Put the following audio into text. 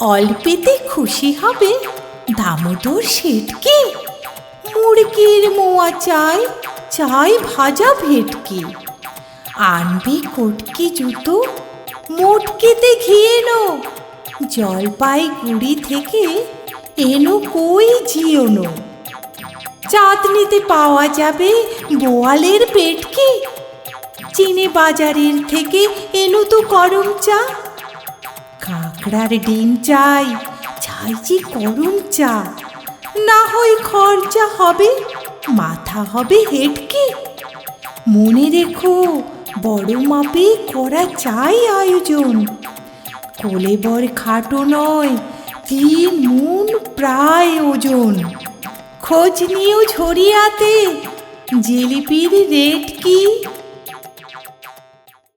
অল্পেতে খুশি হবে দামোদর শেঠকে মুরগির মোয়া চাই চাই ভাজা ভেটকি। আনবে কটকি জুতো মোটকেতে ঘিয়েনো জলপাইগুড়ি থেকে এনো কই জিওনো? চাঁদনিতে পাওয়া যাবে? বোয়ালের পেটকি চিনে বাজারের থেকে এনো তো গরম চা। কাঁকড়ার ডিম চাই চাইছি গরম চা। না হয় খরচা হবে, মাথা হবে হেটকে। মনে রেখো, বড় মাপে করা চাই আয়োজন। কোলেবর খাটো নয়, তিন মুন প্রায় ওজন। খোঁজ নিয়েও ঝরিয়াতে জিলিপির রেট কি?